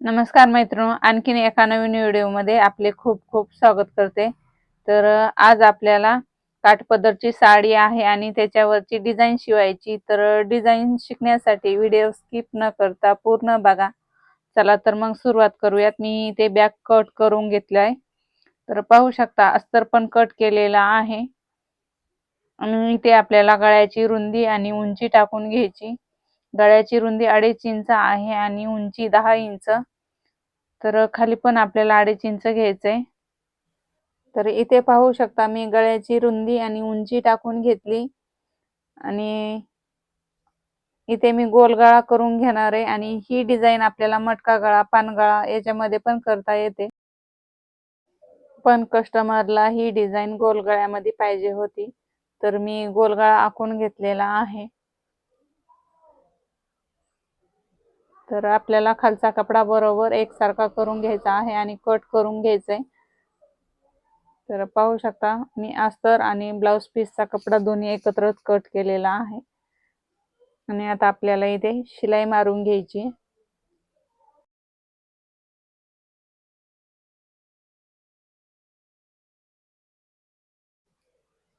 नमस्कार मैत्रिणी आणखीन एका नवीन व्हिडिओमध्ये आपले खूप खूप स्वागत करते. तर आज आपल्याला काठपदरची साडी आहे आणि त्याच्यावरची डिझाईन शिवायची. तर डिझाईन शिकण्यासाठी व्हिडिओ स्किप न करता पूर्ण बघा. चला तर मग सुरुवात करूयात. मी ते बॅग कट करून घेतलंय. तर पाहू शकता अस्तर पण कट केलेला आहे. आणि इथे आपल्याला गळ्याची रुंदी आणि उंची टाकून घ्यायची. गळ्याची रुंदी अडीच इंच आहे आणि उंची दहा इंच. तर खाली पण आपल्याला अडीच इंच घ्यायचंय. तर इथे पाहू शकता मी गळ्याची रुंदी आणि उंची टाकून घेतली. आणि इथे मी गोलगळा करून घेणार आहे आणि ही डिझाईन आपल्याला मटका गळा पानगळा याच्यामध्ये पण करता येते. पण कस्टमरला ही डिझाईन गोलगळ्यामध्ये पाहिजे होती. तर मी गोलगळा आखून घेतलेला आहे. तर आपल्याला खालचा कपडा बरोबर एकसारखा करून घ्यायचा आहे आणि कट करून घ्यायचंय. तर पाहू शकता मी अस्तर आणि ब्लाउज पीसचा कपडा दोन्ही एकत्रच कट केलेला आहे. आणि आता आपल्याला इथे शिलाई मारून घ्यायची.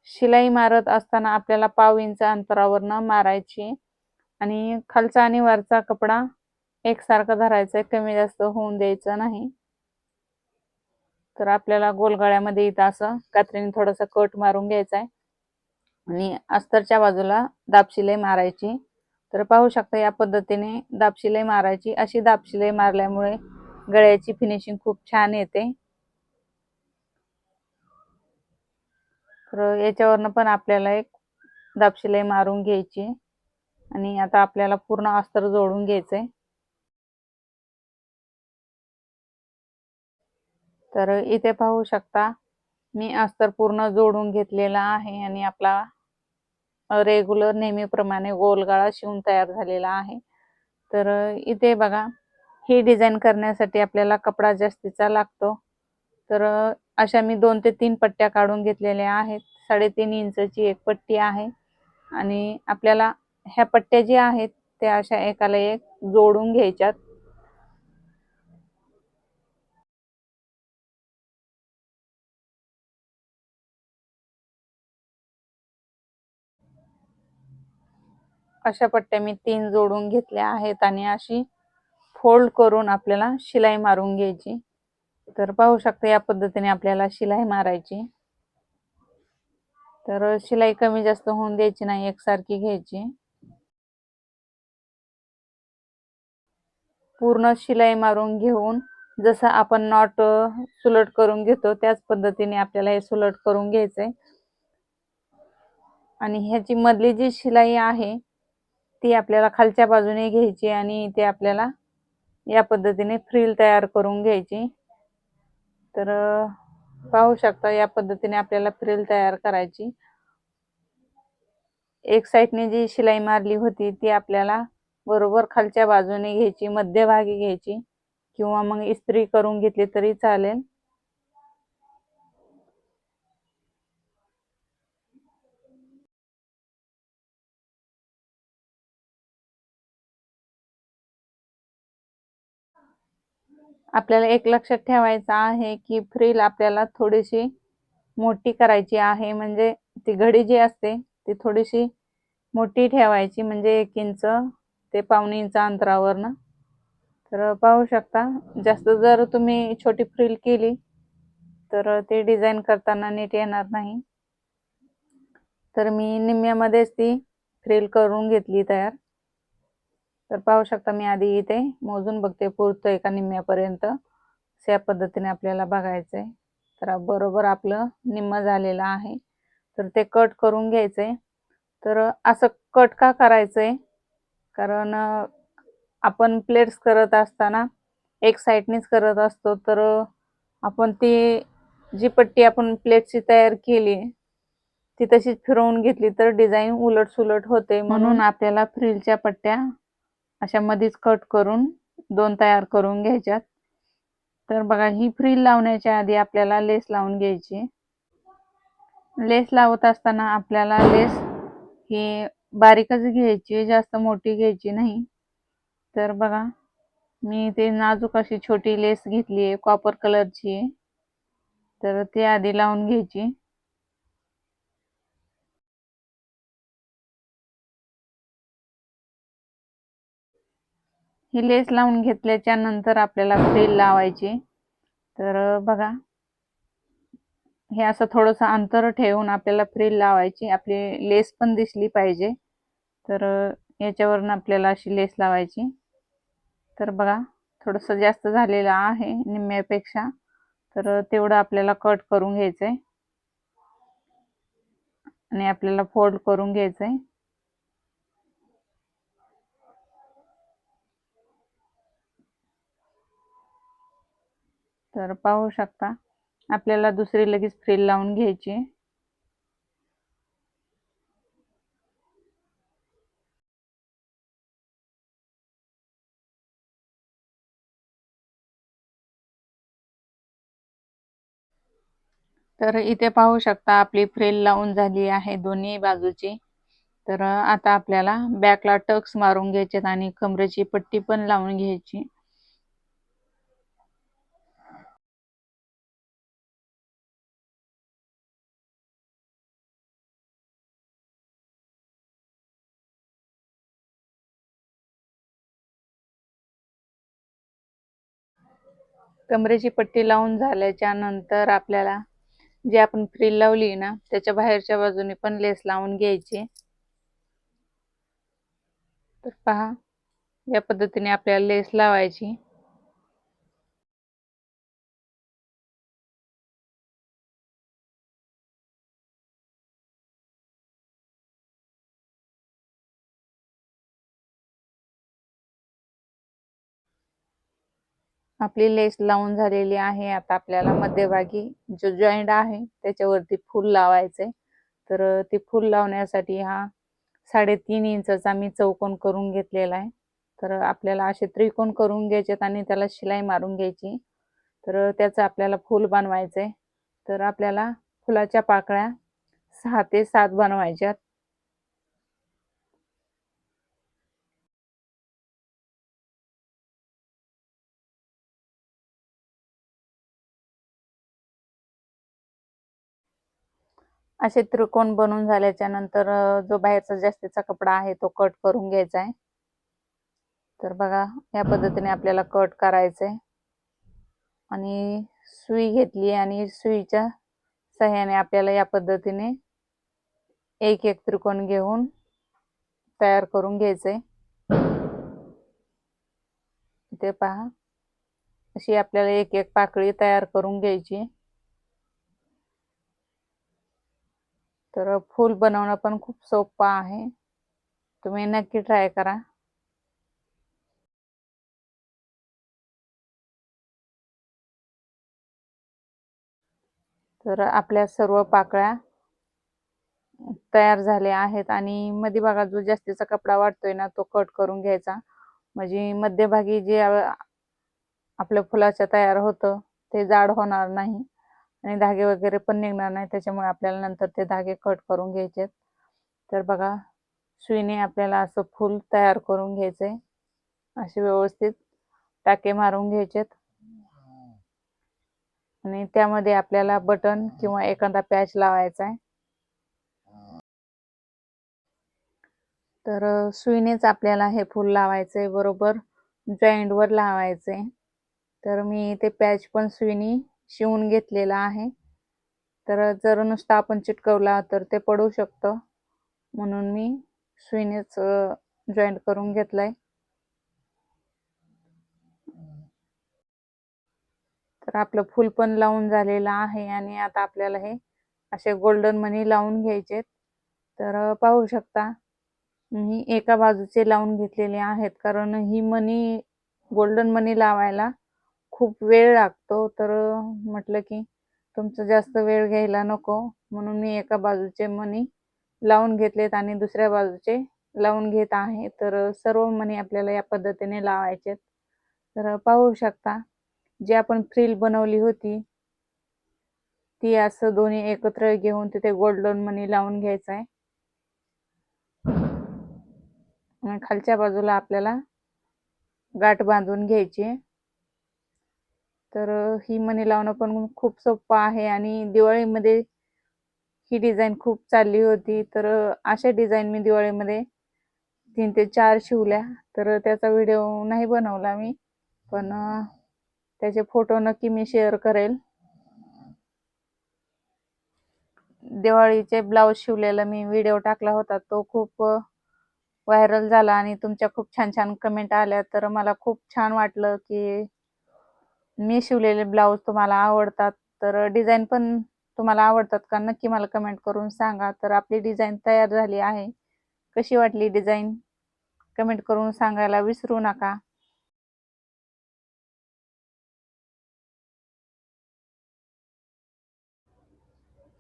शिलाई मारत असताना आपल्याला पाव इंच अंतरावरनं मारायची. आणि खालचा आणि वरचा कपडा एकसारखं धरायचं कमी जास्त होऊन द्यायचं नाही. तर आपल्याला गोलगळ्यामध्ये इथं असं कात्रीने थोडासा कट मारून घ्यायचा आहे आणि अस्तरच्या बाजूला दापशिलाई मारायची. तर पाहू शकता या पद्धतीने दापशिलाई मारायची. अशी दापशिलाई मारल्यामुळे गळ्याची फिनिशिंग खूप छान येते. तर याच्यावरनं पण आपल्याला एक दापशिलाई मारून घ्यायची. आणि आता आपल्याला पूर्ण अस्तर जोडून घ्यायचंय. तर इथे पाहू शकता मी अस्तर पूर्ण जोडून घेतलेला आहे आणि आपला रेग्युलर नेहमीप्रमाणे गोलगाळा शिवून तयार झालेला आहे. तर इथे बघा ही डिझाईन करण्यासाठी आपल्याला कपडा जास्तीचा लागतो. तर अशा मी दोन ते तीन पट्ट्या काढून घेतलेल्या आहेत. साडेतीन इंचची एक पट्टी आहे आणि आपल्याला ह्या पट्ट्या ज्या आहेत त्या अशा एकाला एक जोडून घ्यायच्यात. अशा पट्ट्या मी तीन जोडून घेतल्या आहेत आणि अशी फोल्ड करून आपल्याला शिलाई मारून घ्यायची. तर पाहू शकता या पद्धतीने आपल्याला शिलाई मारायची. तर शिलाई कमी जास्त होऊन द्यायची नाही एकसारखी घ्यायची. पूर्ण शिलाई मारून घेऊन जसं आपण नॉट सुलट करून घेतो त्याच पद्धतीने आपल्याला हे सुलट करून घ्यायचंय. आणि ह्याची मधली जी शिलाई आहे ती आपल्याला खालच्या बाजूने घ्यायची आणि ते आपल्याला या पद्धतीने फ्रील तयार करून घ्यायची. तर पाहू शकता या पद्धतीने आपल्याला फ्रील तयार करायची. एक साईडने जी शिलाई मारली होती ती आपल्याला बरोबर खालच्या बाजूने घ्यायची मध्यभागी घ्यायची किंवा मग इस्त्री करून घेतली तरी चालेल. आपल्याला एक लक्षात ठेवायचं आहे की फ्रील आपल्याला थोडीशी मोठी करायची आहे. म्हणजे ती घडी जी असते ती थोडीशी मोठी ठेवायची. म्हणजे एक इंच ते पावणे इंच अंतरावरनं. तर पाहू शकता जास्त जर तुम्ही छोटी फ्रील केली तर ते डिझाईन करताना नीट येणार नाही. तर मी निम्म्यामध्येच ती फ्रील करून घेतली तयार. तर पाहू शकता मी आधी इथे मोजून बघते पुरतोय का निम्म्यापर्यंत. या पद्धतीने आपल्याला बघायचंय. तर बरोबर आपलं निम्म झालेलं आहे. तर ते कट करून घ्यायचंय. तर असं कट का करायचंय? कारण आपण प्लेट्स करत असताना एक साईडनीच करत असतो. तर आपण ती जी पट्टी आपण प्लेटची तयार केली ती तशीच फिरवून घेतली तर डिझाईन उलट सुलट होते. म्हणून आपल्याला फ्रिलच्या पट्ट्या अशा मध्येच कट करून दोन तयार करून घ्यायच्यात. तर बघा ही फ्रील लावण्याच्या आधी आपल्याला लेस लावून घ्यायची. लेस लावत असताना आपल्याला लेस ही बारीकच घ्यायची जास्त मोठी घ्यायची नाही. तर बघा मी ते नाजूक अशी छोटी लेस घेतली आहे कॉपर कलरची आहे तर ती आधी लावून घ्यायची. ही लेस लावून घेतल्याच्या नंतर आपल्याला फ्रिल लावायची. तर बघा. हे असं थोडंसं अंतर ठेवून आपल्याला फ्रिल लावायची. आपली लेस पण दिसली पाहिजे. तर याच्यावरून आपल्याला अशी लेस लावायची. तर बघा थोडंसं जास्त झालेलं आहे निम्म्यापेक्षा. तर तेवढं आपल्याला कट करून घ्यायचं आहे आणि आपल्याला फोल्ड करून घ्यायचं आहे तर पाहू शकता आपल्याला दुसरी लगेच फ्रिल लावून घ्यायची. तर इथे पाहू शकता आपली फ्रिल लावून झाली आहे दोन्ही बाजूची. तर आता आपल्याला बॅकला टक्स मारून घ्यायचे आणि कमरेची पट्टी पण लावून घ्यायची. कमरेची पट्टी लावून झाल्याच्यानंतर आपल्याला जी आपण फ्रिल लावली ना त्याच्या बाहेरच्या बाजूने पण लेस लावून घ्यायची. तर पहा या पद्धतीने आपल्याला लेस लावायची. आपली लेस लावून झालेली आहे. आता आपल्याला मध्यभागी जो जॉईंट आहे त्याच्यावरती फूल लावायचे तर ती फूल लावण्यासाठी हा साडेतीन इंचाचा मी चौकोन करून घेतलेला आहे. तर आपल्याला असे त्रिकोण करून घ्यायचेत आणि त्याला शिलाई मारून घ्यायची. तर त्याचं आपल्याला फूल बनवायचं आहे तर आपल्याला फुलाच्या पाकळ्या सहा ते सात बनवायच्यात. असे त्रिकोण बनवून झाल्याच्यानंतर जो बाहेरचा जास्तीचा कपडा आहे तो कट करून घ्यायचा आहे तर बघा या पद्धतीने आपल्याला कट करायचं आहे आणि सुई घेतली आणि सुईच्या सहाय्याने आपल्याला या पद्धतीने एक एक त्रिकोण घेऊन तयार करून घ्यायचंय. ते पहा अशी आपल्याला एक एक पाकळी तयार करून घ्यायची. तर फूल बनवणं पण खूप सोपं आहे. तुम्ही नक्की ट्राय करा. तर आपल्या सर्व पाकळ्या तयार झाल्या आहेत आणि मध्ये भागात जो जास्तीचा कपडा वाटतोय ना तो कट करून घ्यायचा. म्हणजे मध्यभागी जे आपल्या फुलाच्या तयार होतं ते जाड होणार नाही. आणि धागे वगैरे पण निघणार नाही त्याच्यामुळे आपल्याला नंतर ते धागे कट करून घ्यायचे तर बघा सुईने आपल्याला असं फूल तयार करून घ्यायचे असे व्यवस्थित टाके मारून घ्यायचेत. आणि त्यामध्ये आपल्याला बटन किंवा एखादा पॅच लावायचा आहे तर सुईनेच आपल्याला हे फूल लावायचे बरोबर. जॉईंट वर तर मी ते पॅच पण सुईनी शिवून घेतलेला आहे. तर जर नुसता आपण चिटकवला तर ते पडू शकतं. म्हणून मी सुईनेच जॉईंट करून घेतलाय. तर आपलं फुल पण लावून झालेलं आहे आणि आता आपल्याला हे असे गोल्डन मनी लावून घ्यायचे तर पाहू शकता मी एका बाजूचे लावून घेतलेले आहेत. कारण ही मनी गोल्डन मनी लावायला खूप वेळ लागतो. तर म्हटलं की तुमचं जास्त वेळ घ्यायला नको. म्हणून मी एका बाजूचे मनी लावून घेतलेत आणि दुसऱ्या बाजूचे लावून घेत आहे. तर सर्व मनी आपल्याला या पद्धतीने लावायचे तर पाहू शकता जी आपण फ्रील बनवली होती ती असं दोन्ही एकत्र घेऊन तिथे गोल्ड लोन मनी लावून घ्यायचा आहे. खालच्या बाजूला आपल्याला गाठ बांधून घ्यायची तर ही मनी लावणं पण खूप सोपं आहे आणि दिवाळीमध्ये ही डिझाईन खूप चालली होती. तर अशा डिझाईन मी दिवाळीमध्ये तीन ते चार शिवल्या. तर त्याचा व्हिडिओ नाही बनवला मी पण त्याचे फोटो नक्की मी शेअर करेल. दिवाळीचे ब्लाऊज शिवलेला मी व्हिडिओ टाकला होता. तो खूप व्हायरल झाला आणि तुमच्या खूप छान छान कमेंट आल्या. तर मला खूप छान वाटलं की मी शिवलेले ब्लाऊज तुम्हाला आवडतात तर डिझाईन पण तुम्हाला आवडतात का? नक्की मला कमेंट करून सांगा. तर आपली डिझाईन तयार झाली आहे. कशी वाटली डिझाईन? कमेंट करून सांगायला विसरू नका.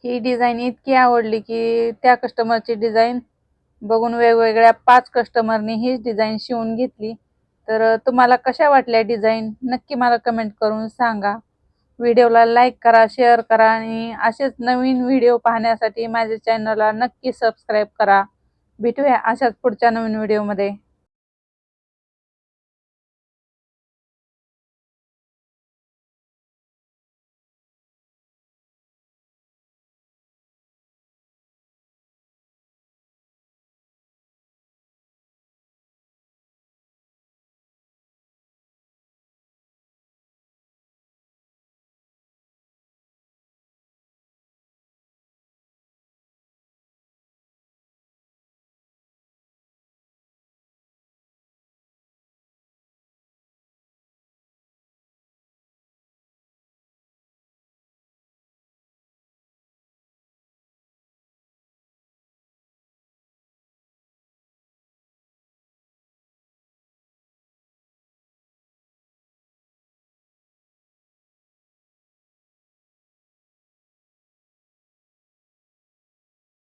ही डिझाईन इतकी आवडली की त्या कस्टमरची डिझाईन बघून वेगवेगळ्या पाच कस्टमरनी हीच डिझाईन शिवून घेतली. तर तुम्हाला कशा वाटल्या डिझाईन? नक्की मला कमेंट करून सांगा. व्हिडिओला लाईक करा शेअर करा आणि असेच नवीन व्हिडिओ पाहण्यासाठी माझ्या चॅनलला नक्की सबस्क्राईब करा. भेटूया अशाच पुढच्या नवीन व्हिडिओमध्ये.